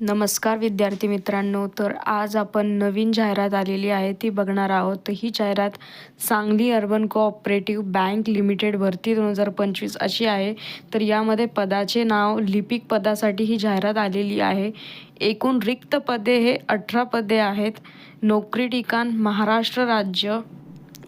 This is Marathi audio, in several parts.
नमस्कार विद्यार्थी मित्रांनो तर आज आपण नवीन जाहिरात आलेली आहे ती बघणार आहोत. ही जाहिरात Sangli urban cooperative bank limited भरती दोन हजार पंचवीस अशी आहे. तर यामध्ये पदाचे नाव लिपिक पदासाठी ही जाहिरात आलेली आहे. एकूण रिक्त पदे हे अठरा पदे आहेत. नोकरी ठिकाण महाराष्ट्र राज्य.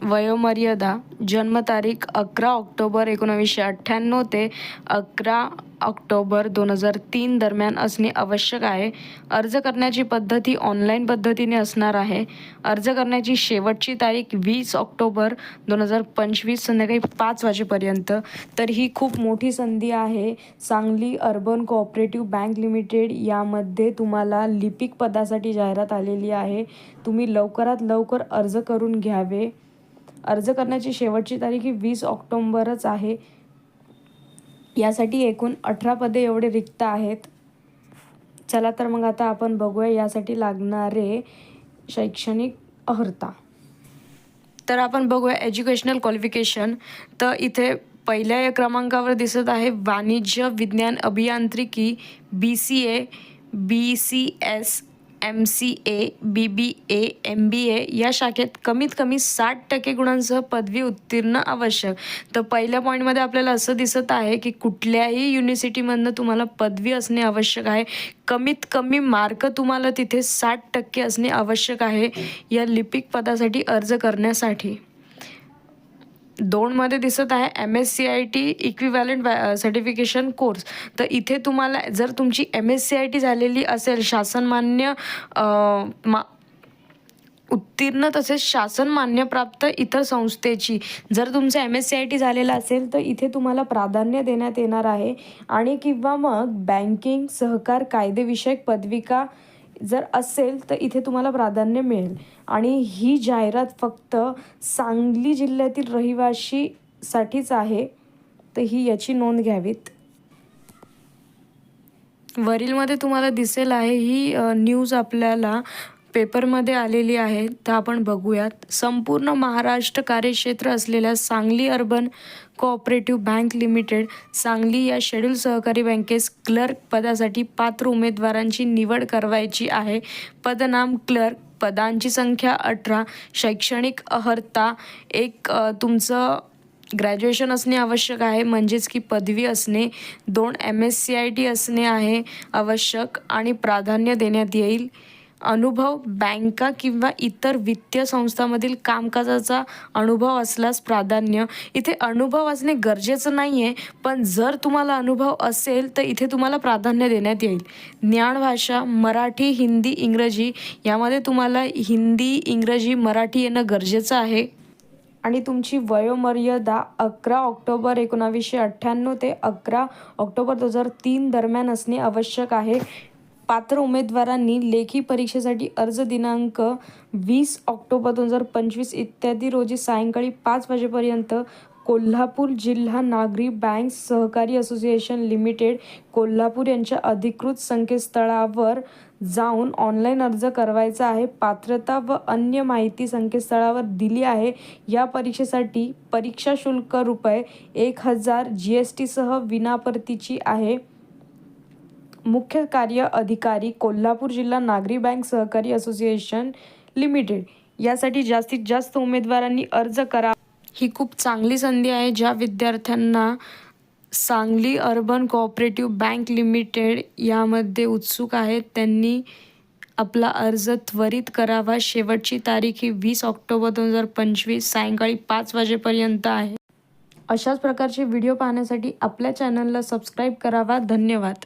वयोमर्यादा जन्मतारीख अकरा ऑक्टोबर एकोणावीसशे अठ्ठ्याण्णव ते अकरा ऑक्टोबर दोन हजार तीन दरम्यान असणे आवश्यक आहे. अर्ज करण्याची पद्धती ऑनलाईन पद्धतीने असणार आहे. अर्ज करण्याची शेवटची तारीख वीस ऑक्टोबर दोन हजार पंचवीस संध्याकाळी पाच वाजेपर्यंत. तर ही खूप मोठी संधी आहे. Sangli urban cooperative bank limited यामध्ये तुम्हाला लिपिक पदासाठी जाहिरात आलेली आहे. तुम्ही लवकरात लवकर अर्ज करून घ्यावे. अर्ज करण्याची शेवटची तारीख ही वीस ऑक्टोंबरच आहे. यासाठी एकूण अठरा पदे एवढे रिक्त आहेत. चला तर मग आता आपण बघूया यासाठी लागणारे शैक्षणिक अर्हता. तर आपण बघूया एज्युकेशनल क्वालिफिकेशन. तर इथे पहिल्या या क्रमांकावर दिसत आहे वाणिज्य विज्ञान अभियांत्रिकी B C A B C S M C A B B A M B A या शाखेत कमीत कमी साठ टक्के गुणांसह पदवी उत्तीर्ण आवश्यक. तर पहिल्या पॉईंटमध्ये आपल्याला असं दिसत आहे की कुठल्याही युनिव्हर्सिटीमधनं तुम्हाला पदवी असणे आवश्यक आहे. कमीत कमी मार्क तुम्हाला तिथे साठ टक्के असणे आवश्यक आहे या लिपिक पदासाठी अर्ज करण्यासाठी. दोनमध्ये दिसत आहे M S C I T equivalent certification course तर इथे तुम्हाला जर तुमची M S C I T झालेली असेल शासनमान्य मा उत्तीर्ण तसेच शासन मान्यप्राप्त इतर संस्थेची जर तुमचं M S C I T झालेलं असेल तर इथे तुम्हाला प्राधान्य देण्यात येणार आहे. आणि किंवा मग बँकिंग सहकार कायदेविषयक पदविका जर असेल तर इथे तुम्हाला प्राधान्य मिळेल. आणि ही जाहिरात फक्त सांगली जिल्ह्यातील रहिवाशीसाठीच आहे तर ही याची नोंद घ्यावीत. वरीलमध्ये तुम्हाला दिसेल आहे ही न्यूज आपल्याला पेपरमध्ये आलेली आहे तर आपण बघूयात. संपूर्ण महाराष्ट्र कार्यक्षेत्र असलेल्या Sangli urban cooperative bank limited Sangli या शेड्यूल सहकारी बँकेस क्लर्क पदासाठी पात्र उमेदवारांची निवड करवायची आहे. पदनाम क्लर्क पदांची संख्या अठरा शैक्षणिक अर्हता एक तुमचं ग्रॅज्युएशन असणे आवश्यक आहे म्हणजेच की पदवी असणे दोन M S C I T असणे आहे आवश्यक आणि प्राधान्य देण्यात येईल. अनुभव बँका किंवा इतर वित्तीय संस्थांमधील कामकाजाचा अनुभव असल्यास प्राधान्य. इथे अनुभव असणे गरजेचं नाही आहे पण जर तुम्हाला अनुभव असेल तर इथे तुम्हाला प्राधान्य देण्यात येईल. ज्ञानभाषा मराठी हिंदी इंग्रजी यामध्ये तुम्हाला हिंदी इंग्रजी मराठी येणं गरजेचं आहे. आणि तुमची वयोमर्यादा अकरा ऑक्टोबर एकोणावीसशे अठ्ठ्याण्णव ते अकरा ऑक्टोबर दोन हजार तीन दरम्यान असणे आवश्यक आहे. पात्र उमेदवारांनी लेखी परीक्षेसाठी अर्ज दिनांक वीस ऑक्टोबर दोन हजार पंचवीस इत्यादी रोजी सायंकाळी पाच वाजेपर्यंत कोल्हापूर जिल्हा नागरी बँक सहकारी असोसिएशन लिमिटेड कोल्हापूर यांच्या अधिकृत संकेतस्थळावर जाऊन ऑनलाईन अर्ज करवायचा आहे. पात्रता व अन्य माहिती संकेतस्थळावर दिली आहे. या परीक्षेसाठी परीक्षा शुल्क रुपये एक हजार जी एस टीसह विनापरतीची आहे. मुख्य कार्य अधिकारी कोल्हापूर जिल्हा नागरी बँक सहकारी असोसिएशन लिमिटेड. यासाठी जास्तीत जास्त उमेदवारांनी अर्ज करा. ही खूप चांगली संधी आहे. ज्या विद्यार्थ्यांना Sangli urban cooperative bank limited यामध्ये उत्सुक आहेत त्यांनी आपला अर्ज त्वरित करावा. शेवटची तारीख ही वीस ऑक्टोबर दोन हजार पंचवीस सायंकाळी पाच वाजेपर्यंत आहे. अशाच प्रकारचे व्हिडिओ पाहण्यासाठी आपल्या चॅनलला सबस्क्राईब करावा. धन्यवाद.